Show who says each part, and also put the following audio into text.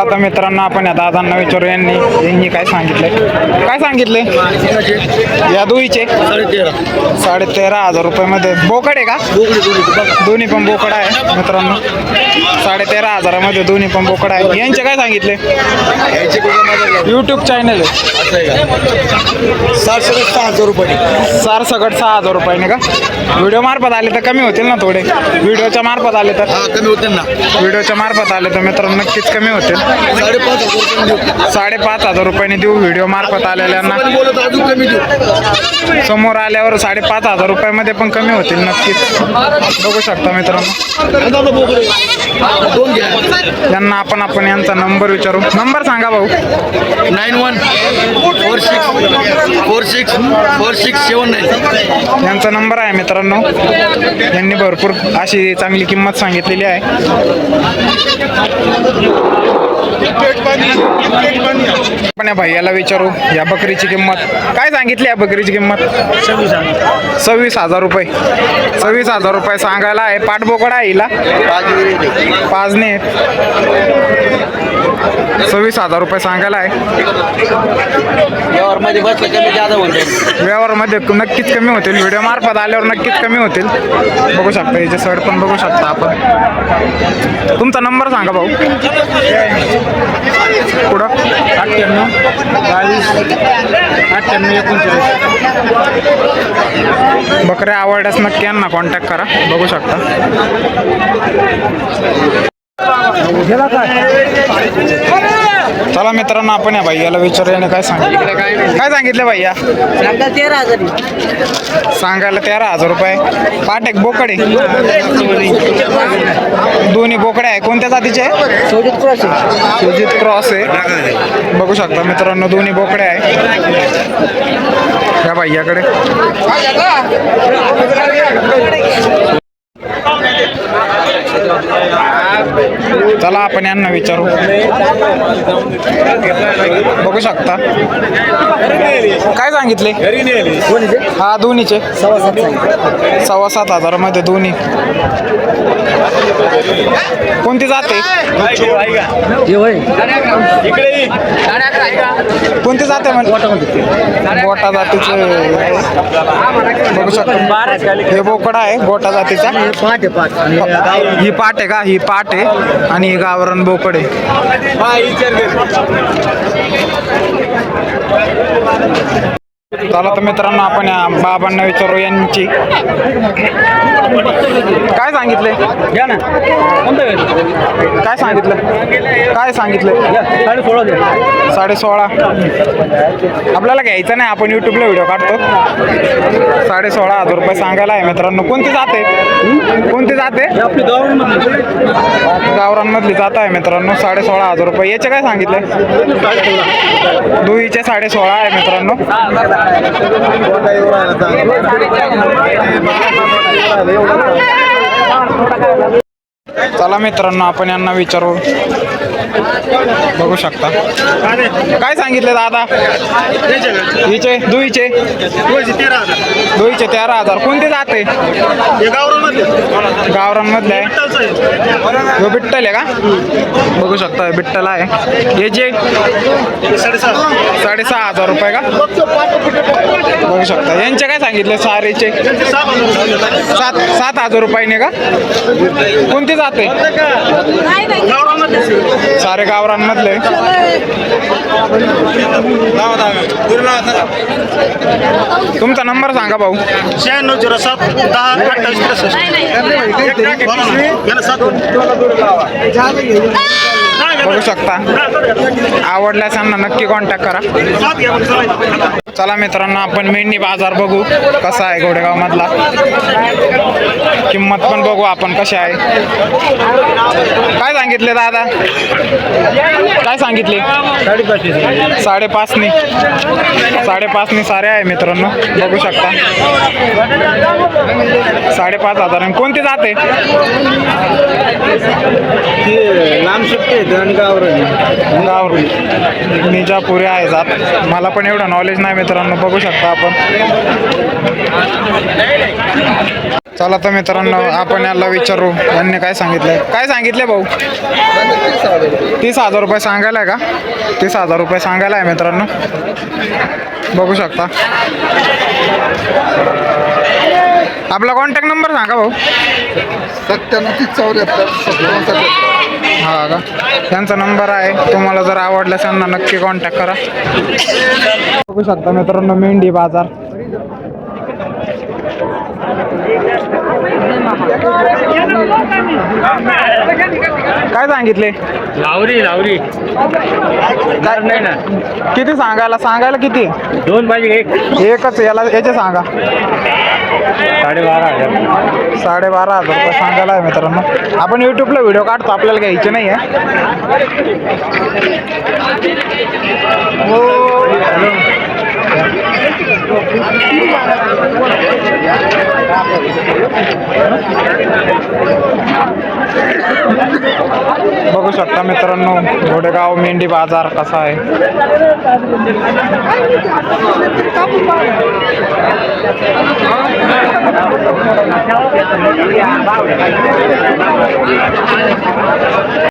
Speaker 1: आता मित्रांनो आपण या दादांना विचारू यांनी यांनी काय सांगितलंय? काय सांगितले या दुईचे साडे तेरा हजार रुपयामध्ये. बोकड आहे का? दोन्ही पण बोकड आहे मित्रांनो. साडे तेरा हजारामध्ये दोन्ही पण बोकड आहे यांचे काय सांगितले? युट्यूब चॅनल आहे.
Speaker 2: सहा हजार रुपये.
Speaker 1: सार सगट सहा हजार रुपयाने का? व्हिडिओ मार्फत आले तर कमी होतील ना थोडे. व्हिडिओच्या मार्फत आले तर?
Speaker 2: हा कमी होते ना.
Speaker 1: व्हिडिओच्या मार्फत आले तर मित्रांनो नक्कीच कमी होतील.
Speaker 2: साडेपाच हजार
Speaker 1: रुपयाने देऊ व्हिडिओ मार्फत आलेल्यांना. समोर आल्यावर साडेपाच हजार रुपयामध्ये पण कमी होतील नक्कीच. बघू शकता मित्रांनो.
Speaker 2: दोन घ्या
Speaker 1: यांना आपण आपण यांचा नंबर विचारू. नंबर सांगा भाऊ.
Speaker 2: Nine one four six four six four six seven nine.
Speaker 1: यांचा नंबर आहे मित्रांनो. यांनी भरपूर अशी चांगली किंमत सांगितलेली आहे. आपण या भैयाला विचारू या बकरीची किंमत. काय सांगितली या बकरीची किंमत? सव्वीस हजार. रुपये. सव्वीस हजार रुपये सांगायला आहे. पाठबोकड आहे हिला? पाचने सव्वीस हजार रुपये सांगायला आहे.
Speaker 2: मध्ये बसलं कमी जादा होईल
Speaker 1: व्यवहारामध्ये नक्कीच कमी होतील. व्हिडिओ मार्फत आल्यावर नक्कीच कमी होतील. बघू शकता याचे शर्ट पण बघू शकता आपण. तुमचा नंबर सांगा भाऊ. पुढं. अठ्ठ्याण्णव. बावीस अठ्ठ्याण्णव एकोणचाळीस. बकऱ्या आवडल्यास नक्की यांना कॉन्टॅक्ट करा. बघू शकता. चला मित्रांनो आपण या भैयाला विचारू याने काय सांगितलं. काय सांगितलं भैया
Speaker 3: तेरा हजार
Speaker 1: सांगायला तेरा हजार रुपये. पाट एक बोकडे दोन्ही बोकडे आहे? कोणत्या जातीचे?
Speaker 3: सोडित क्रॉस आहे.
Speaker 1: सुजित क्रॉस आहे. बघू शकता मित्रांनो दोन्ही बोकडे आहे. या भैयाकडे चला आपण यांना विचारू. बघू शकता. काय सांगितले? हा दोन्हीचे.
Speaker 3: सव्वा सात
Speaker 1: सात हजारामध्ये दोन्ही. कोणती जाते कोणती जाते म्हणजे? गोटा जातीचं. बघू शकतो. हे बोकडा आहे गोटा जातीचा.
Speaker 3: ही
Speaker 1: पाट आहे का? ही पाट आहे आणि ही गावरण बोकड आहे. चला तर मित्रांनो आपण या बाबांना विचारू यांची. काय सांगितले?
Speaker 3: घ्या ना?
Speaker 1: काय सांगितलं? काय सांगितलं?
Speaker 3: सोळा द्या.
Speaker 1: साडे सोळा. आपल्याला घ्यायचं नाही आपण युट्यूबला व्हिडिओ काढतो. साडे सोळा हजार रुपये सांगायला आहे मित्रांनो. कोणती जाते कोणती जाते गावरांमधली जात आहे मित्रांनो साडे सोळा हजार रुपये. याचे काय सांगितले? दुईचे साडे सोळा आहे मित्रांनो. चला मित्रांनो आपण यांना विचारू. बघू शकता. काय सांगितले दादा? हिचे? दुईचे दुईचे तेरा हजार. कोणते जाते गावरांमधले आहे. ह्यो बिट्टल आहे का? बघू शकता हे बिट्टल आहे. याचे साडेसहा हजार रुपये का? बघू शकता. यांचे काय सांगितले? सारेचे? सात सात हजार रुपयाने का? कोणते जाते सारे गावरांमधले तुमचा नंबर सांगा भाऊ.
Speaker 4: शहाण्णव झिरो सात दहा अठ्ठावीस त्रेसष्ट.
Speaker 1: बघू शकता. आवडल्यास यांना नक्की कॉन्टॅक्ट करा.
Speaker 4: चला.
Speaker 1: मित्रांनो आपण मेंढी बाजार बघू कसा आहे गोडेगाव मधला किंमत पण बघू आपण कशी आहे. काय सांगितले दादा? काय सांगितले? साडेपाचनी. साडेपाचनी सारे आहे मित्रांनो बघू शकता. साडेपाच हजार. कोणती जाते
Speaker 3: ते लांब शक्य आहेत आणि गावरान
Speaker 1: गावरून. निजापुरी आहे जात मला पण एवढं नॉलेज नाही मित्रांनो बघू शकता आपण. चला तर मित्रांनो आपण याला विचारू यांनी काय सांगितलंय? काय सांगितले भाऊ? तीस हजार रुपये सांगायला आहे का? तीस हजार रुपये सांगायला आहे मित्रांनो. बघू शकता. आपला कॉन्टॅक्ट नंबर सांगा भाऊ.
Speaker 2: सत्त्याण्णव तीस चौऱ्याहत्तर सत्तावन्न
Speaker 1: हा का? त्यांचा नंबर आहे. तुम्हाला जर आवडल्यास त्यांना नक्की कॉन्टॅक्ट करा. बघू शकता मित्रांनो मेंढी बाजार. काय सांगितले?
Speaker 3: लावरी लावरी.
Speaker 1: काय?
Speaker 3: नाही ना.
Speaker 1: किती सांगायला? सांगायला किती?
Speaker 3: दोन पाहिजे एक.
Speaker 1: एकच याला याचे सांगा.
Speaker 3: साडेबारा हजार.
Speaker 1: साडेबारा हजार रुपये सांगायला आहे मित्रांनो. आपण यूट्यूबला व्हिडिओ काढतो आपल्याला घ्यायचे नाही आहे हो. बघू शकता मित्रांनो घोडेगाव मेंढी बाजार कसा आहे?